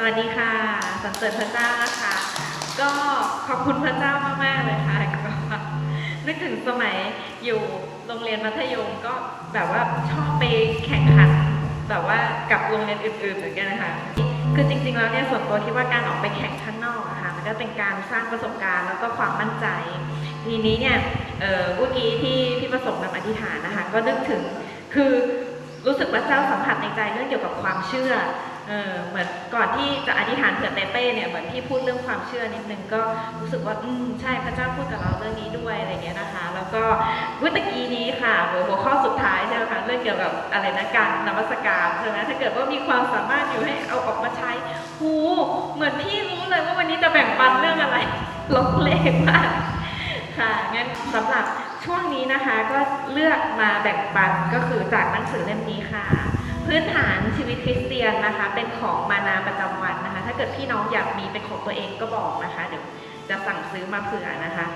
สวัสดีค่ะสรรเสริญพระเจ้านะคะ ก็ขอบคุณพระเจ้ามากๆเลยค่ะก็นึกถึงสมัยอยู่โรงเรียนมัธยมก็แบบว่าชอบไปแข่งขันแบบว่ากับโรงเรียนอื่นๆเหมือนกันนะคะคือจริงๆแล้วเนี่ยส่วนตัวคิดว่าการออกไปแข่งข้างนอกอะค่ะมันก็เป็นการสร้างประสบการณ์แล้วก็ความมั่นใจ ทีนี้เนี่ยเมื่อกี้ที่พี่ประสงค์นำอธิษฐานนะคะก็นึกถึงคือรู้สึกว่าเจ้าสัมผัสในใจเรื่องเกี่ยวกับความเชื่อ เออเหมือนก่อนที่จะอธิษฐานเผื่อเต้เต้เนี่ยเหมือนที่พูดเรื่องความเชื่อนิดนึงก็รู้สึกว่าอืมใช่พระเจ้าพูดกับเราเรื่องนี้ด้วยอะไรเงี้ยนะคะ แล้วก็เมื่อตะกี้นี้ค่ะหัวหัวข้อสุดท้ายใช่ไหมคะเรื่องเกี่ยวกับอะไรนะการนมัสการใช่ไหมถ้าเกิดว่ามีความสามารถอยู่ให้เอาออกมาใช้หูเหมือนพี่รู้เลยว่าวันนี้จะแบ่งปันเรื่องอะไรลกเลขมากค่ะงั้นสำหรับช่วงนี้นะคะก็เลือกมาแบ่งปันก็คือจากหนังสือเล่มนี้ค่ะ พื้นฐานชีวิตคริสเตียนนะคะ เป็นของมานาประจำวันนะคะ ถ้าเกิดพี่น้องอยากมีเป็นของตัวเองก็บอกนะคะ เดี๋ยวจะสั่งซื้อมาเผื่อนะคะ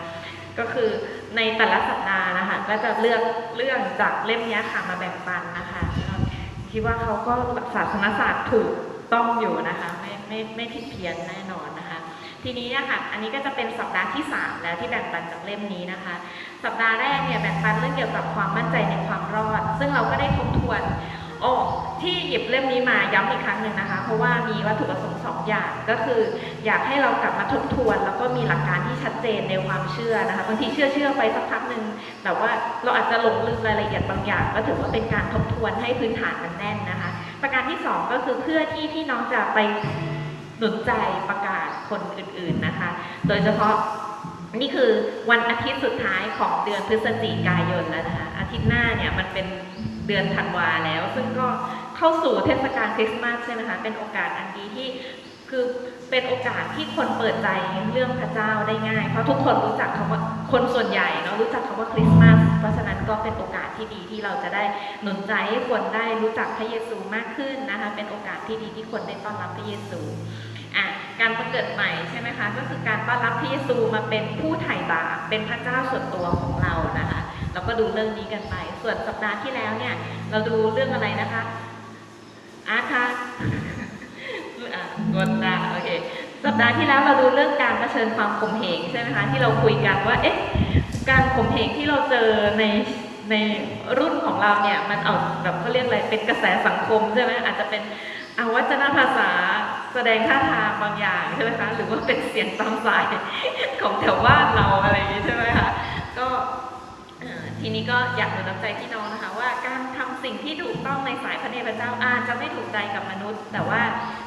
ก็คือในแต่ละสัปดาห์นะคะก็จะเลือกเรื่องจากเล่มนี้ค่ะมาแบ่งปันนะคะ คิดว่าเขาก็ศาสนศาสตร์ถูกต้องอยู่นะคะ ไม่ไม่ไม่ผิดเพี้ยนแน่นอนนะคะ ทีนี้นะคะอันนี้ก็จะเป็นสัปดาห์ที่ 3 แล้วที่แบ่งปันจากเล่มนี้นะคะ สัปดาห์แรกเนี่ยแบ่งปันเรื่องเกี่ยวกับความมั่นใจในความรอด ซึ่งเราก็ได้ทบทวน โอ้ที่หยิบเล่มนี้มาย้ำอีกครั้งหนึ่งนะคะ เพราะว่ามีวัตถุประสงค์สองอย่างก็คือ อยากให้เรากลับมาทบทวน แล้วก็มีหลักการที่ชัดเจนในความเชื่อนะคะบางทีเชื่อเชื่อไปสักพักหนึ่งแต่ว่าเราอาจจะหลงลืมรายละเอียดบางอย่าง ก็ถือว่าเป็นการทบทวนให้พื้นฐานมันแน่นนะคะ ประการที่สองก็คือเพื่อที่พี่น้องจะไปหนุนใจประกาศคนอื่นๆนะคะ โดยเฉพาะนี่คือวันอาทิตย์สุดท้ายของเดือนพฤศจิกายนแล้วนะคะ อาทิตย์หน้าเนี่ยมันเป็น เดือนธันวาแล้ว ซึ่งก็เข้าสู่เทศกาลคริสต์มาสใช่ไหมคะเป็นโอกาสอันดีที่คือเป็นโอกาสที่คนเปิดใจเรื่องพระเจ้าได้ง่าย เพราะทุกคนรู้จักคำว่าคนส่วนใหญ่เนาะรู้จักคำว่าคริสต์มาสเพราะฉะนั้นก็เป็นโอกาสที่ดีที่เราจะได้หนุนใจให้คนได้รู้จักพระเยซูมากขึ้นนะคะ เป็นโอกาสที่ดีที่คนได้ต้อนรับพระเยซูอะการประเกิดใหม่ใช่ไหมคะก็คือการต้อนรับพระเยซูมาเป็นผู้ไถ่บาปเป็นพระเจ้าส่วนตัวของเรานะคะ เราก็ดูเรื่องนี้กันไป ส่วนสัปดาห์ที่แล้วเนี่ย เราดูเรื่องอะไรนะคะอาค่ะอะกดาโอเค สัปดาห์ที่แล้วเราดูเรื่องการเผชิญความข่มเหงใช่ไหมคะที่เราคุยกันว่า เอ๊ะ การข่มเหงที่เราเจอในในรุ่นของเราเนี่ยมันเอาแบบเขาเรียกอะไรเป็นกระแสสังคมใช่ไหมอาจจะเป็นอาวัจนภาษาแสดงท่าทางบางอย่างใช่ไหมคะหรือว่าเป็นเสียงตามสายของแถวบ้านเราอะไรอย่างนี้ใช่ไหมคะก็ ทีนี้ก็อยากหนุนน้ำใจพี่น้องนะคะ ว่าการทำสิ่งที่ถูกต้องในสายพระเนตรพระเจ้าอาจจะไม่ถูกใจกับมนุษย์ แต่ว่า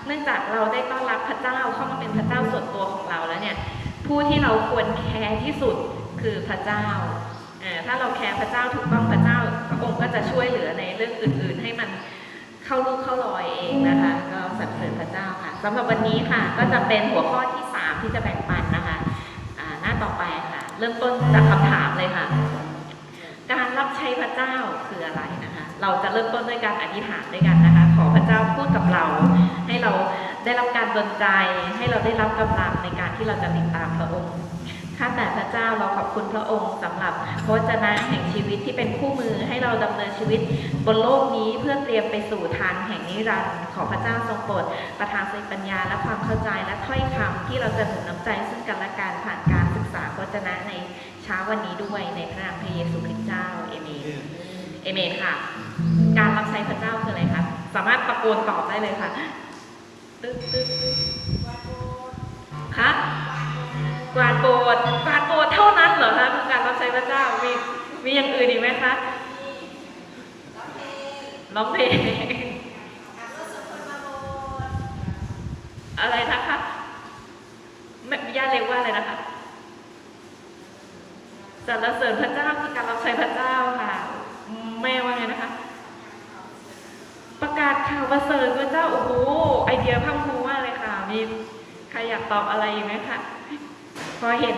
เนื่องจากเราได้ต้อนรับพระเจ้าเข้ามาเป็นพระเจ้าส่วนตัวของเราแล้วเนี่ยผู้ที่เราควรแคร์ที่สุดคือพระเจ้าถ้าเราแคร์พระเจ้าถูกต้องพระเจ้าพระองค์ก็จะช่วยเหลือในเรื่องอื่น ๆ ให้มันเข้าลูกเข้ารอยเองนะคะ ก็สรรเสริญพระเจ้าค่ะสำหรับวันนี้ค่ะก็จะเป็นหัวข้อที่ 3 ที่จะแบ่งปันนะคะหน้าต่อไปค่ะ เริ่มต้นจากคำถามเลยค่ะ ใช้พระเจ้าคืออะไรนะคะ เราจะเริ่มต้นด้วยการอธิษฐานด้วยกันนะคะ ขอพระเจ้าพูดกับเรา ให้เราได้รับการดลใจ ให้เราได้รับกำลังในการที่เราจะติดตามพระองค์ข้าแต่พระเจ้าเราขอบคุณพระองค์สำหรับพระวจนะแห่งชีวิตที่เป็นคู่มือให้เราดำเนินชีวิตบนโลกนี้เพื่อเตรียมไปสู่ทางแห่งนิรันดร์ขอพระเจ้าทรงโปรดประทานสติปัญญาและความเข้าใจและถ้อยคำที่เราจะหนุนน้ำใจซึ่งกันและกันผ่านการศึกษาพระวจนะใน เช้าวันนี้ด้วยในพระนามพระเยซูคริสต์เจ้าเอเมนเอเมนค่ะ การรับใช้พระเจ้าคืออะไรคะสามารถตะโกนตอบได้เลยค่ะตึ๊ดตึ๊ดตึ๊ดคะกวาดโบสถ์กวาดโบสถ์เท่านั้นเหรอคะคือการรับใช้พระเจ้ามีมีอย่างอื่นอีกไหมคะร้องเพลงอะไรนะคะแม่ย่าเรียกว่าอะไรนะคะ สรรเสริญพระเจ้าคือการรับใช้พระเจ้าค่ะ แม่ว่าไงนะคะ ประกาศข่าวประเสริฐพระเจ้าโอ้โหไอเดียพังพูมากเลยค่ะ มีใครอยากตอบอะไรอีกไหมคะพอเห็น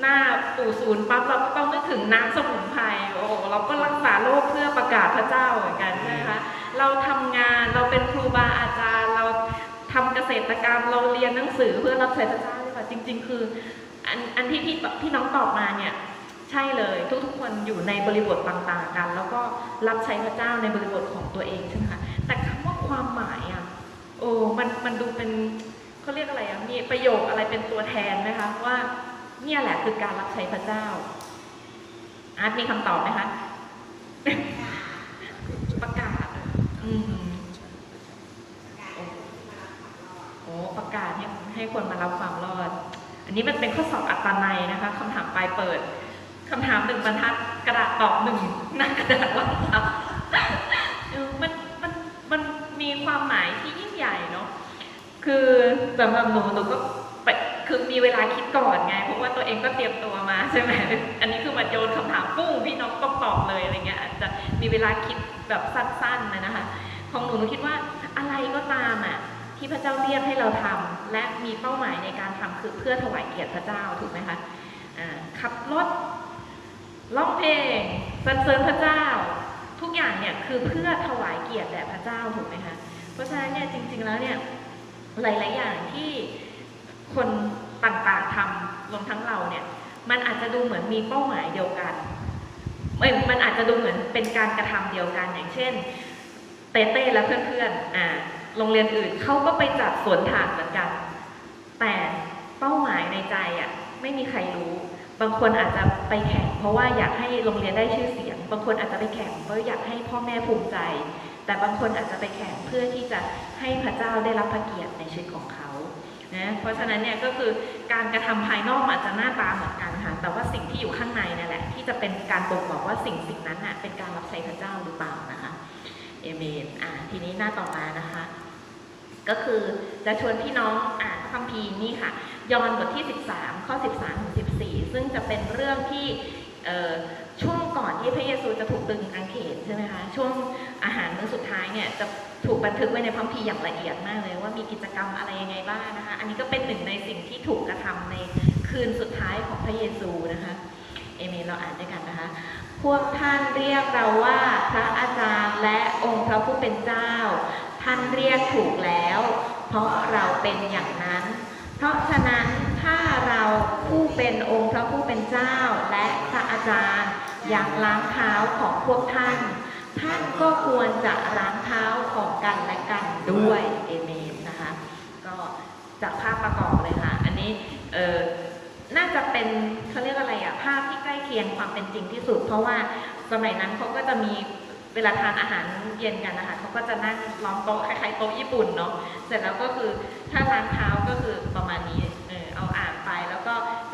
หน้าปู่ศูนย์ปั๊บเราก็ต้องนึกถึงน้ำสมุนไพรโอ้เราก็รักษาโรคเพื่อประกาศพระเจ้าเหมือนกันใช่ไหมคะเราทำงานเราเป็นครูบาอาจารย์ เราทำเกษตรกรรมเราเรียนหนังสือเพื่อรับใช้พระเจ้าเลยค่ะจริง ๆ คืออันอันที่พี่พี่น้องตอบมาเนี่ย ใช่เลยทุกๆคนอยู่ในบริบทต่างๆกัน แล้วก็รับใช้พระเจ้าในบริบทของตัวเองใช่ไหมคะแต่คำว่าความหมายอะโอ้มันมันดูเป็นเขาเรียกอะไรอะมีประโยคอะไรเป็นตัวแทนไหมคะว่าเนี่ยแหละคือการรับใช้พระเจ้าอาร์ตมีคำตอบไหมคะประกาศอืมโอ้ประกาศให้ให้คนมารับความรอด อันนี้มันเป็นข้อสอบอัตนัยนะคะคำถามปลายเปิด คำถามหนึ่งบรรทัดกระดาษตอบหนึ่งหน้ากระดาษว่าครับมันมันมันมีความหมายที่ยิ่งใหญ่เนาะคือสำหรับหนูหนูก็ไปคือมีเวลาคิดก่อนไงเพราะว่าตัวเองก็เตรียมตัวมาใช่ไหมอันนี้คือมาโยนคำถามปุ้งพี่น้องต้องตอบเลยอะไรเงี้ยอาจจะมีเวลาคิดแบบสั้นๆนะนะคะ ของหนูหนูคิดว่าอะไรก็ตามอะที่พระเจ้าเรียกให้เราทำและมีเป้าหมายในการทำคือเพื่อถวายเกียรติพระเจ้าถูกไหมคะขับรถ ร้องเพลงสรรเสริญพระเจ้า ทุกอย่างเนี่ยคือเพื่อถวายเกียรติแด่พระเจ้าถูกไหมคะเพราะฉะนั้นเนี่ยจริง ๆแล้วเนี่ยหลาย ๆ อย่างที่คนต่างๆทำรวมทั้งเราเนี่ยมันอาจจะดูเหมือนมีเป้าหมายเดียวกันเอ้ยมันอาจจะดูเหมือนเป็นการกระทำเดียวกันอย่างเช่น เต้เต้และเพื่อนๆอ่าโรงเรียนอื่นเขาก็ไปจัดสวนถานเหมือนกัน แต่เป้าหมายในใจอะไม่มีใครรู้ บางคนอาจจะไปแข่ง เพราะว่าอยากให้โรงเรียนได้ชื่อเสียง บางคนอาจจะไปแข่งเพราะอยากให้พ่อแม่ภูมิใจ แต่บางคนอาจจะไปแข่งเพื่อที่จะให้พระเจ้าได้รับพระเกียรติในชีวิตของเขานะเพราะฉะนั้นเนี่ยก็คือการกระทำภายนอกอาจจะหน้าตาเหมือนกันค่ะแต่ว่าสิ่งที่อยู่ข้างในนั่นแหละ ที่จะเป็นการบ่งบอกว่าสิ่งสิ่งนั้นน่ะเป็นการรับใช้พระเจ้าหรือเปล่านะคะเอเมนอ่าทีนี้หน้าต่อมานะคะ ก็คือจะชวนพี่น้องอ่านพระคัมภีร์นี่ค่ะ ยอห์นบทที่ 13 ข้อ 13ถึง ซึ่งจะเป็นเรื่องที่ช่วงก่อนที่พระเยซูจะถูกดึงกางเขนใช่ไหมคะช่วงอาหารมื้อสุดท้ายเนี่ยจะถูกบันทึกไว้ในพระคัมภีร์อย่างละเอียดมากเลย ว่ามีกิจกรรมอะไรยังไงบ้างนะคะ อันนี้ก็เป็นหนึ่งในสิ่งที่ถูกกระทำในคืนสุดท้ายของพระเยซูนะคะเอเมนเราอ่านด้วยกันนะคะ พวกท่านเรียกเราว่าพระอาจารย์และองค์พระผู้เป็นเจ้า ท่านเรียกถูกแล้ว เพราะเราเป็นอย่างนั้น เพราะฉะนั้น เราผู้เป็นองค์พระผู้เป็นเจ้า และพระอาจารย์ อยากล้างเท้าของพวกท่าน ท่านก็ควรจะล้างเท้าของกันและกันด้วยเอเมนนะคะก็จากภาพประกอบเลยค่ะ อันนี้เออน่าจะเป็นเขาเรียกอะไรอะภาพที่ใกล้เคียงความเป็นจริงที่สุด เพราะว่าสมัยนั้นเขาก็จะมีเวลาทานอาหารเย็นกันนะคะเขาก็จะนั่งล้อมโต๊ะคล้ายๆโต๊ะญี่ปุ่นเนาะเสร็จแล้วก็คือถ้าล้างเท้าก็คือประมาณนี้เออเอาอ่าง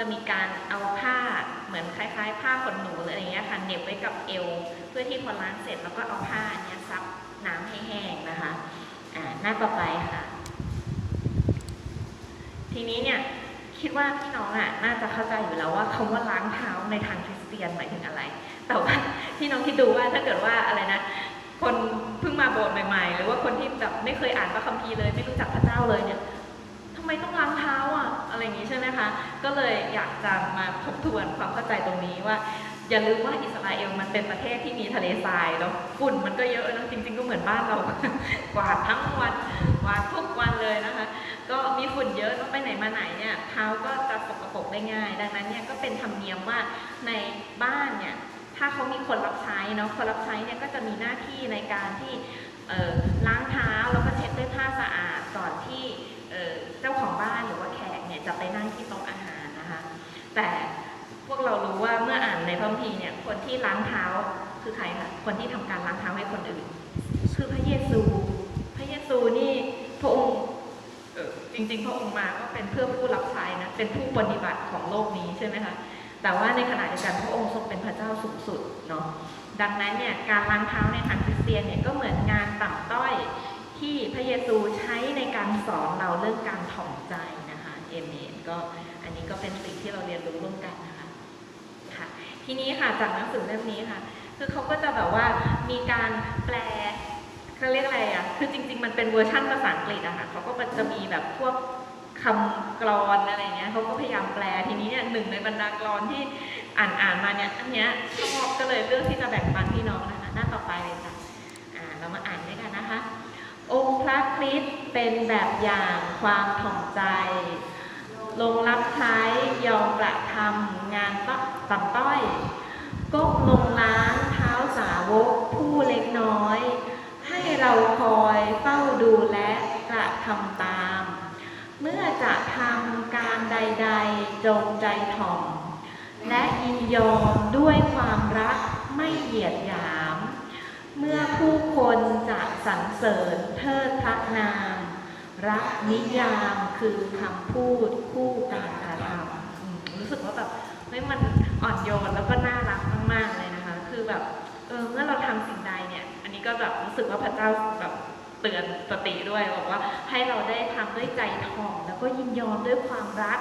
จะมีการเอาผ้าเหมือนคล้ายๆ ผ้าขนหนูหรืออะไรเงี้ยค่ะเหน็บไว้กับเอว เพื่อที่พอล้างเสร็จแล้วก็เอาผ้าเนี้ยซับน้ำให้แห้งนะคะอ่าหน้าต่อไปค่ะ ทีนี้เนี่ยคิดว่าพี่น้องอะน่าจะเข้าใจอยู่แล้วว่าคำว่าล้างเท้าในทางคริสเตียนหมายถึงอะไร แต่ว่าพี่น้องคิดดูว่าถ้าเกิดว่าอะไรนะ คนเพิ่งมาโบสถ์ใหม่ๆ หรือว่าคนที่แบบไม่เคยอ่านพระคัมภีร์เลย ไม่รู้จักพระเจ้าเลยเนี่ย ก็เลยอยากจะมาทบทวนความเข้าใจตรงนี้ว่า อย่าลืมว่าอิสราเอลมันเป็นประเทศที่มีทะเลทรายแล้วฝุ่นมันก็เยอะนะจริง ๆ ก็เหมือนบ้านเรากวาดทั้งวันกวาดทุกวันเลยนะคะ ก็มีฝุ่นเยอะต้องไปไหนมาไหนเนี่ยเท้าก็จะสกปรกได้ง่าย ดังนั้นเนี่ยก็เป็นธรรมเนียมว่าในบ้านเนี่ยถ้าเขามีคนรับใช้เนาะคนรับใช้เนี่ยก็จะมีหน้าที่ในการที่ล้างเท้าแล้วก็เช็ดด้วยผ้าสะอาดก่อนที่เจ้าของบ้านหรือว่าแขกเนี่ยจะไปนั่งที่โต๊ะอาหารนะคะ แต่พวกเรารู้ว่าเมื่ออ่านในพระคัมภีร์เนี่ยคนที่ล้างเท้าคือใครคะคนที่ทำการล้างเท้าให้คนอื่น คือพระเยซู พระเยซูนี่พระองค์จริงๆ พระองค์มาก็เป็นเพื่อผู้รับใช้นะเป็นผู้ปฏิบัติของโลกนี้ใช่ไหมคะแต่ว่าในขณะเดียวกันพระองค์ทรงเป็นพระเจ้าสูงสุดเนาะดังนั้นเนี่ยการล้างเท้าในทางคริสเตียนเนี่ยก็เหมือนงานต่ำต้อยที่พระเยซูใช้ในการสอนเราเรื่องการถ่อมใจนะ คะเอเมนก็อันนี้ก็เป็นสิ่งที่เราเรียนรู้ร่วมกันนะคะค่ะทีนี้ค่ะจากหนังสือเล่มนี้ค่ะ คือเขาก็จะแบบว่ามีการแปลเขาเรียกอะไรอะคือจริง ๆ มันเป็นเวอร์ชั่นภาษาอังกฤษอะค่ะเขาก็จะมีแบบพวกคำกรอนอะไรเงี้ยเขาก็พยายามแปลทีนี้เนี่ยหนึ่งในบรรดากรอนที่อ่านอ่านมาเนี่ยอันเนี้ยชอบก็เลยเลือกที่จะแบ่งปันพี่น้องนะคะหน้าต่อไปเลยค่ะอ่าเรามาอ่านด้วยกันนะคะ องค์พระคริสต์เป็นแบบอย่างความถ่อมใจ ลงรับใช้ยอมกระทำงานต่ำต้อยก้มลงล้างเท้าสาวกผู้เล็กน้อย ให้เราคอยเฝ้าดูและกกระทำตาม เมื่อจะทำการใดๆจงใจถ่อม และยินยอมด้วยความรักไม่เหยียดหยาม เมื่อผู้คนจะสรรเสริญเทิดพระนาม รักนิยามคือคำพูดคู่การกระทำรู้สึกว่าแบบเฮ้ยมันอ่อนโยนแล้วก็น่ารักมากๆเลยนะคะ คือแบบเออเมื่อเราทำสิ่งใดเนี่ย อันนี้ก็แบบรู้สึกว่าพระเจ้าแบบเตือนสติด้วยบอกว่าให้เราได้ทำด้วยใจถ่อมแล้วก็ยินยอมด้วยความรัก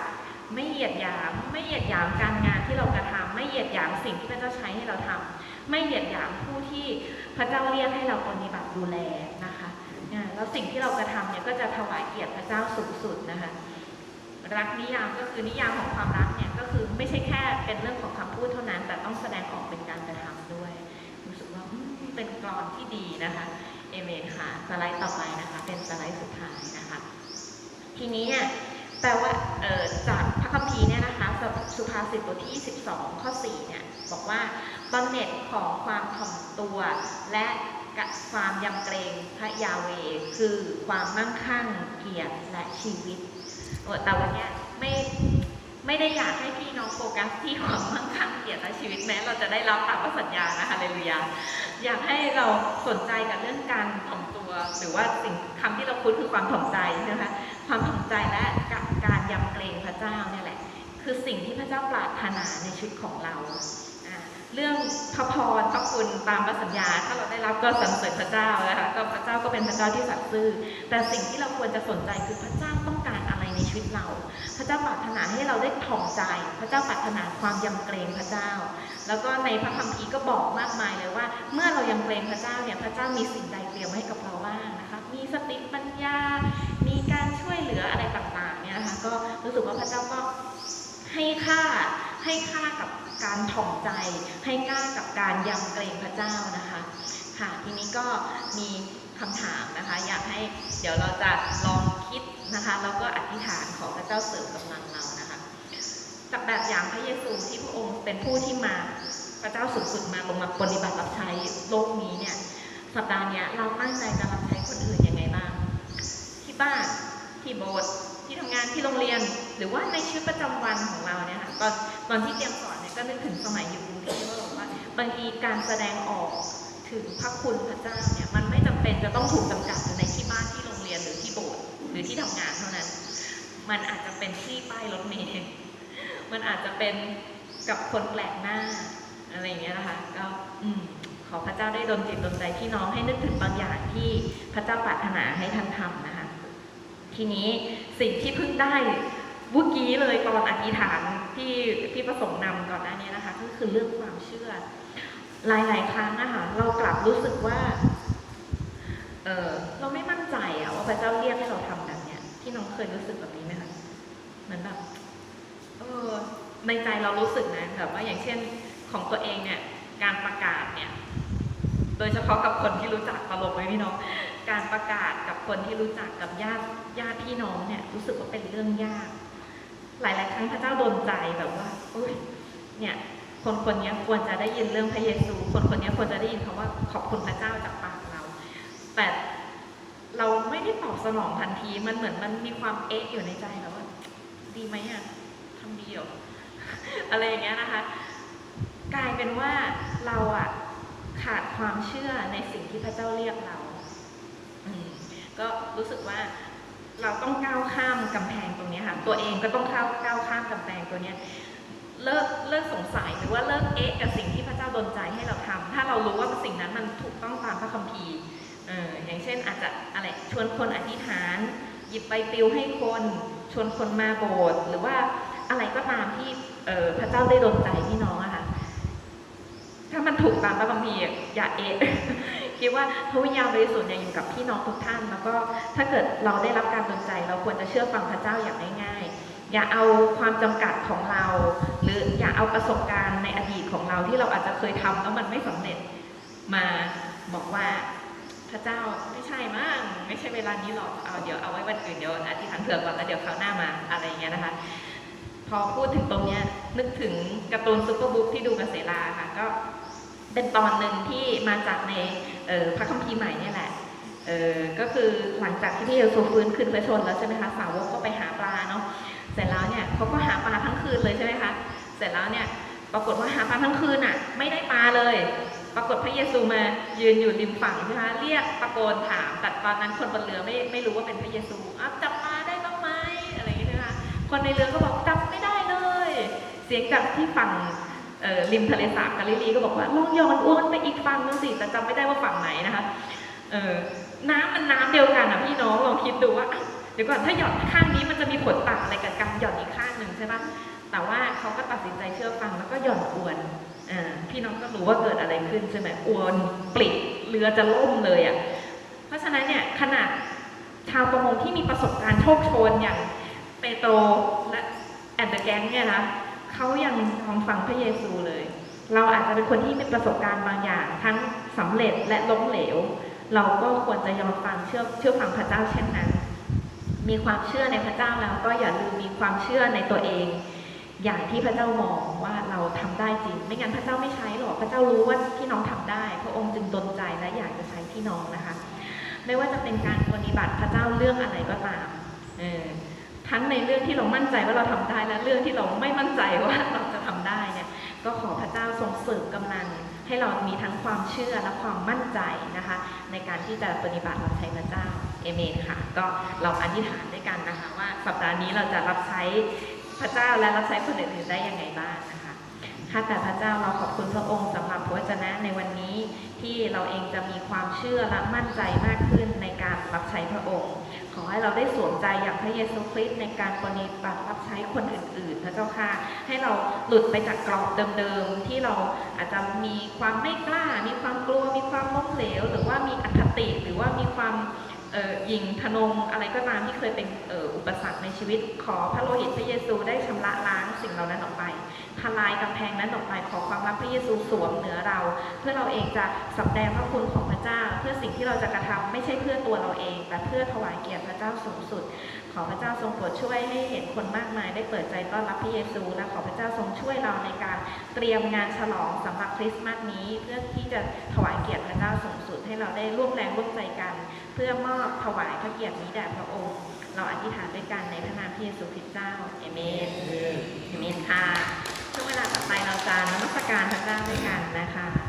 ไม่เหยียดหยามไม่เหยียดหยามการงานที่เรากระทำไม่เหยียดหยามสิ่งที่พระเจ้าใช้ให้เราทำไม่เหยียดหยามผู้ที่พระเจ้าเรียกให้เราปฏิบัติดูแลนะคะ แล้วสิ่งที่เรากระทำเนี่ยก็จะถวายเกียรติพระเจ้าสูงสุดนะคะ รักนิยามก็คือนิยามของความรักเนี่ยก็คือไม่ใช่แค่เป็นเรื่องของคำพูดเท่านั้น แต่ต้องแสดงออกเป็นการกระทำด้วย รู้สึกว่าเป็นกรอนที่ดีนะคะเอเมนค่ะสไลด์ต่อไปนะคะ เป็นสไลด์สุดท้ายนะคะ ทีนี้เนี่ยแปลว่าจากพระคัมภีร์เนี่ยนะคะสุสุภาษิตบทที่ 12 ข้อ 4 เนี่ยบอกว่าบำเหน็จของความถ่อมตัวและ กะความยำเกรงพระยาเวคือความมั่งคั่งเกียรติและชีวิต แต่วันนี้ไม่ไม่ได้อยากให้พี่น้องโฟกัสที่ความมั่งคั่งเกียรติและชีวิตแม้เราจะได้รับตามสัญญานะคะเลลูยาอยากให้เราสนใจกับเรื่องการถ่อมตัว หรือว่าสิ่งคำที่เราคุ้นคือความถ่อมใจใช่ไหมคะความถ่อมใจและกับการยำเกรงพระเจ้าเนี่ยแหละ คือสิ่งที่พระเจ้าปรารถนาในชีวิตของเรา เรื่องพระพรพระคุณตามพระสัญญา ถ้าเราได้รับก็สรรเสริญพระเจ้านะคะก็พระเจ้าก็เป็นพระเจ้าที่สัตย์ซื่อ แต่สิ่งที่เราควรจะสนใจคือพระเจ้าต้องการอะไรในชีวิตเรา พระเจ้าปรารถนาให้เราได้ถ่อมใจ พระเจ้าปรารถนาความยำเกรงพระเจ้า แล้วก็ในพระคัมภีร์ก็บอกมากมายเลยว่า เมื่อเรายำเกรงพระเจ้าเนี่ยพระเจ้ามีสิ่งใดเตรียมไว้ให้กับเราบ้างนะคะมีสติปัญญา มีการช่วยเหลืออะไรต่างๆเนี่ยนะคะก็รู้สึกว่าพระเจ้าก็ให้ค่า ให้ค่ากับการถ่อมใจ ให้ค่ากับการยำเกรงพระเจ้านะคะ ค่ะทีนี้ก็มีคำถามนะคะ อยากให้เดี๋ยวเราจะลองคิดนะคะแล้วก็อธิษฐานขอพระเจ้าเสริมกำลังเรานะคะจากแบบอย่างพระเยซูที่พระองค์เป็นผู้ที่มาพระเจ้าสูงสุดมาลงมาปฏิบัติรับใช้โลกนี้เนี่ยสัปดาห์นี้เราตั้งใจจะรับใช้คนอื่นยังไงบ้างที่บ้านที่โบสถ์ ที่ทำงานที่โรงเรียน หรือว่าในชีวิตประจำวันของเราเนี่ยค่ะตอนตอนที่เตรียมสอนเนี่ยก็นึกถึงสมัยอยู่กรุงเทพว่าบอกว่าบางทีการแสดงออกถึงพระคุณพระเจ้าเนี่ยมันไม่จำเป็นจะต้องถูกจำกัดในที่บ้านที่โรงเรียนหรือที่โบสถ์หรือที่ทำงานเท่านั้น มันอาจจะเป็นที่ป้ายรถเมล์มันอาจจะเป็นกับคนแปลกหน้าอะไรอย่างเงี้ยนะคะก็อืมขอพระเจ้าได้ดลจิตดลใจพี่น้องให้นึกถึงบางอย่างที่พระเจ้าปรารถนาให้ท่านทำนะ ทีนี้สิ่งที่เพิ่งได้เมื่อกี้เลยตอนอธิษฐานที่ที่ประสงค์นำก่อนหน้านี้นะคะ ก็คือเรื่องความเชื่อ หลายๆครั้งนะคะเรากลับรู้สึกว่าเออเราไม่มั่นใจอะว่าพระเจ้าเรียกให้เราทำแบบเนี้ยที่น้องเคยรู้สึกแบบนี้ไหมคะเหมือนแบบเออในใจเรารู้สึกนะแบบว่าอย่างเช่นของตัวเองเนี่ยการประกาศเนี่ย โดยเฉพาะกับคนที่รู้จักตลกไหมพี่น้อง การประกาศกับคนที่รู้จักกับญาติญาติพี่น้องเนี่ยรู้สึกว่าเป็นเรื่องยาก หลาย ๆ ครั้งพระเจ้าโดนใจแบบว่าโอ้ยเนี่ยคนคนนี้ควรจะได้ยินเรื่องพระเยซู คนคนนี้ควรจะได้ยินคำว่าขอบคุณพระเจ้าจากปากเรา แต่เราไม่ได้ตอบสนองทันที มันเหมือนมันมีความเอ๊ะอยู่ในใจแบบว่า ดีไหมอะทำดีหรออะไรอย่างเงี้ยนะคะ กลายเป็นว่าเราอะ ขาดความเชื่อในสิ่งที่พระเจ้าเรียกเรา ก็รู้สึกว่าเราต้องก้าวข้ามกำแพงตรงนี้ค่ะ ตัวเองก็ต้องเข้าก้าวข้ามกำแพงตัวเนี้ยเลิกเลิกสงสัยหรือว่าเลิกเอ๊ะกับสิ่งที่พระเจ้าดลใจให้เราทำถ้าเรารู้ว่าสิ่งนั้นมันถูกต้องตามพระคัมภีร์เอออย่างเช่นอาจจะอะไรชวนคนอธิษฐาน หยิบใบปลิวให้คน ชวนคนมาโบสถ์หรือว่าอะไรก็ตามที่เออพระเจ้าได้ดลใจพี่น้องอะ ถูกตามพระคัมภีร์อย่าเอะคิดว่าพระวิญญาณบริสุทธิ์เนี่ยอยู่กับพี่น้องทุกท่าน แล้วก็ถ้าเกิดเราได้รับการดลใจ เราควรจะเชื่อฟังพระเจ้าอย่างง่ายๆ อย่าเอาความจำกัดของเรา หรืออย่าเอาประสบการณ์ในอดีตของเราที่เราอาจจะเคยทำแล้วมันไม่สำเร็จมาบอกว่าพระเจ้าไม่ใช่มั้งไม่ใช่เวลานี้หรอกเอาเดี๋ยวเอาไว้วันอื่นเดี๋ยวอธิษฐานเผื่อก่อนแล้วเดี๋ยวคราวหน้ามาอะไรอย่างเงี้ยนะคะพอพูดถึงตรงเนี้ยนึกถึงการ์ตูนซุปเปอร์บุ๊กที่ดูกับเสลาค่ะ ก็ เป็นตอนหนึ่งที่มาจากในพระคัมภีร์ใหม่เนี่ยแหละเออก็คือหลังจากที่พระเยซูฟื้นขึ้นพระชนแล้วใช่ไหมคะสาวกก็ไปหาปลาเนาะเสร็จแล้วเนี่ยเขาก็หาปลาทั้งคืนเลยใช่ไหมคะเสร็จแล้วเนี่ยปรากฏว่าหาปลาทั้งคืนอะ ไม่ได้ปลาเลย ปรากฏพระเยซูมายืนอยู่ริมฝั่งใช่ไหมคะเรียกตะโกนถามแต่ตอนนั้นคนบนเรือไม่ไม่รู้ว่าเป็นพระเยซูอ้าวจับปลาได้บ้างไหมอะไรอย่างเงี้ยใช่ไหมคะคนในเรือก็บอกจับไม่ได้เลย เสียงจากที่ฝั่ง ริมทะเลสาบกาลิลีก็บอกว่าลองโยนอ้วนไปอีกฝั่งนึงสิแต่จำไม่ได้ว่าฝั่งไหนนะคะเออน้ำมันน้ำเดียวกันอะพี่น้องลองคิดดูว่าเดี๋ยวก่อนถ้าหย่อนข้างนี้มันจะมีผลต่างอะไรกับการหย่อนอีกข้างหนึ่งใช่ปะแต่ว่าเขาก็ตัดสินใจเชื่อฟังแล้วก็หย่อนอวนอพี่น้องก็รู้ว่าเกิดอะไรขึ้นใช่ไหมอวนปลิดเรือจะล่มเลยอะเพราะฉะนั้นเนี่ยขนาดชาวประมงที่มีประสบการณ์โชคโชนอย่างเปโตรและแอนเดอร์แกงเนี่ยนะ เขายังยอมฟังพระเยซูเลย เราอาจจะเป็นคนที่มีประสบการณ์บางอย่าง ทั้งสำเร็จและล้มเหลว เราก็ควรจะยอมฟังเชื่อเชื่อฟังพระเจ้าเช่นนั้น มีความเชื่อในพระเจ้าแล้วก็อย่าลืมมีความเชื่อในตัวเอง อย่างที่พระเจ้ามองว่าเราทำได้จริง ไม่งั้นพระเจ้าไม่ใช้หรอกพระเจ้ารู้ว่าพี่น้องทำได้ พระองค์จึงดลใจและอยากจะใช้พี่น้องนะคะ ไม่ว่าจะเป็นการปฏิบัติพระเจ้าเรื่องอะไรก็ตามเออ ทั้งในเรื่องที่เรามั่นใจว่าเราทำได้และเรื่องที่เราไม่มั่นใจว่าเราจะทำได้เนี่ยก็ขอพระเจ้าทรงเสริมกำลังให้เรามีทั้งความเชื่อและความมั่นใจนะคะ ในการที่จะปฏิบัติรับใช้พระเจ้าเอเมนค่ะ ก็เราอธิษฐานด้วยกันนะคะ ว่าสัปดาห์นี้เราจะรับใช้พระเจ้าและรับใช้คนอื่นๆได้ยังไงบ้างนะคะข้าแต่พระเจ้าเราขอบคุณพระองค์สำหรับพระวจนะในวันนี้ที่เราเองจะมีความเชื่อและมั่นใจมากขึ้นในการรับใช้พระองค์ ขอให้เราได้สวมใจอย่างพระเยซูคริสต์ในการปฏิบัติรับใช้คนอื่นๆ พระเจ้าค่ะ ให้เราหลุดไปจากกรอบเดิมๆ ที่เราอาจจะมีความไม่กล้า มีความกลัว มีความล้มเหลว หรือว่ามีอคติหรือว่ามีความหยิงทะนงอะไรก็ตามที่เคยเป็นอออุปสรรคในชีวิต ขอพระโลหิตพระเยซูได้ชำระล้างสิ่งเหล่านั้นออกไปทลายกำแพงนั้นออกไปขอความรักพระเยซูสวมเหนือเรา เพื่อเราเองจะสำแดงพระคุณของพระเจ้า เพื่อสิ่งที่เราจะกระทำไม่ใช่เพื่อตัวเราเอง แต่เพื่อถวายเกียรติพระเจ้าสูงสุด ขอพระเจ้าทรงโปรดช่วยให้เห็นคนมากมาย ได้เปิดใจต้อนรับพระเยซูและขอพระเจ้าทรงช่วยเราในการเตรียมงานฉลองสำหรับคริสต์มาสนี้ เพื่อที่จะถวายเกียรติพระเจ้าสูงสุด ให้เราได้ร่วมแรงร่วมใจกัน เพื่อมอบถวายพระเกียรตินี้แด่พระองค์เราอธิษฐานด้วยกันในพระนามพระเยซูคริสต์เจ้า เอเมน เอเมนค่ะ ช่วงเวลาต่อไปเราจะนมัสการพระเจ้าด้วยกันนะคะ